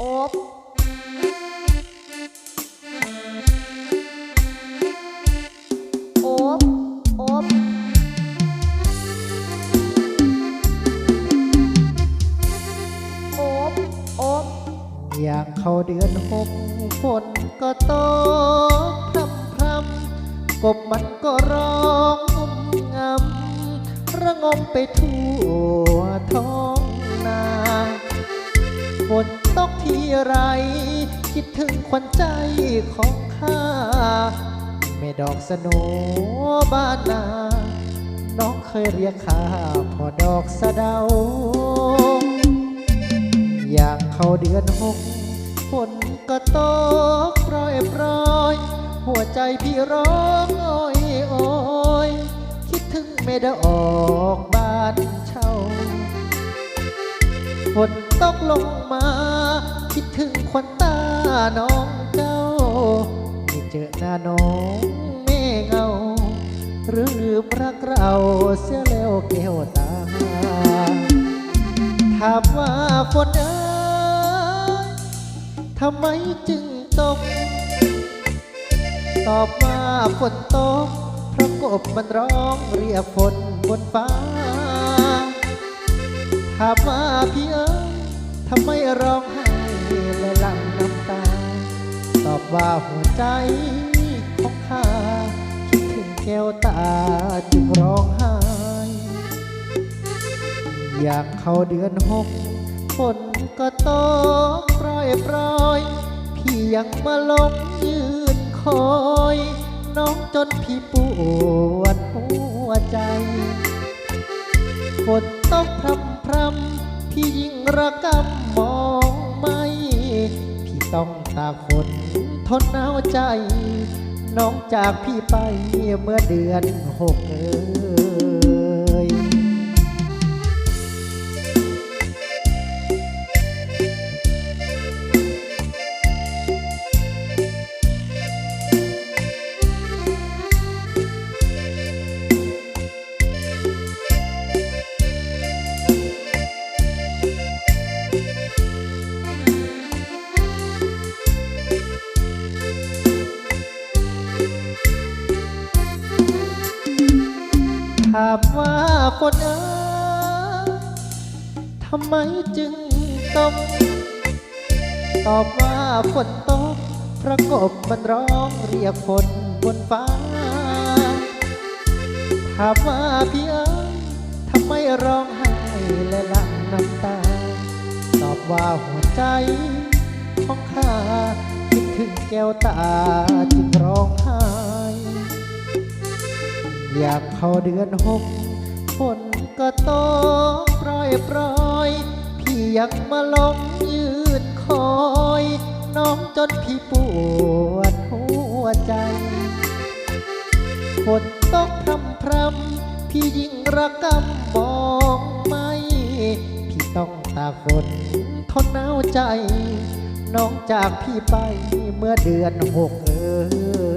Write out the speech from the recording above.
อบอบอบอบอยากเขาเดือนหกฝนก็ตกพรำพรำกบมันก็ร้องงำระงมไปทั่วท้อง ฝนตกทีไร คิดถึงควันใจของข้าแม่ดอกสโนบ้านนา น้องเคยเรียกข้าพอดอกสะเดา อยากเข้าเดือนหกฝนก็ตกโปรยโปรยหัวใจพี่ร้องโอยโอยคิดถึงไม่ได้ออกบ้านช ฝนตกลงมา คิดถึงควันตาน้องเจ้า ไม่เจอหน้าน้องเม่เงา หรือรักเราเสียแล้วแก้วตา ถามว่าฝนเอ้ยทำไมจึงตก ตอบว่าฝนตกเพราะกบมันร้องเรียกฝนบนฟ้า ถามว่าพี่เอ๋ยทำไมร้องไห้และหลั่งน้ำตา ตอบว่าหัวใจของข้าคิดถึงแก้วตาจึงร้องไห้ อยากเข้าเดือนหกฝนก็ตกโปรยโปรยพี่ยังมาลงยืนคอย น้องจนพี่ปวดหัวใจฝนตกพรำ ระกำมองไม่ พี่ต้องตากฝนทนหนาวใจ น้องจากพี่ไปเมื่อเดือนหกเออามว่าฝนเอ๋ยทำไมจึงตกตอบว่าฝนตกประกบมันร้องเรียกฝนบนฟ้า ถามว่าพี่เอ๋ยทำไมร้องไห้และหลั่งน้ำตา ตอบว่าหัวใจของข้าคิดถึงแก้วตาจึงร้องไห้ อยากเข้าเดือนหกฝนก็ตกโปรยโปรยพี่ยังมาลงยืนคอย น้องจนพี่ปวดหัวใจฝนตกพรำพรำพี่ยิ่งระกำมองไม่ พี่ต้องตากฝนทนหนาวใจ น้องจากพี่ไปเมื่อเดือนหกเอ่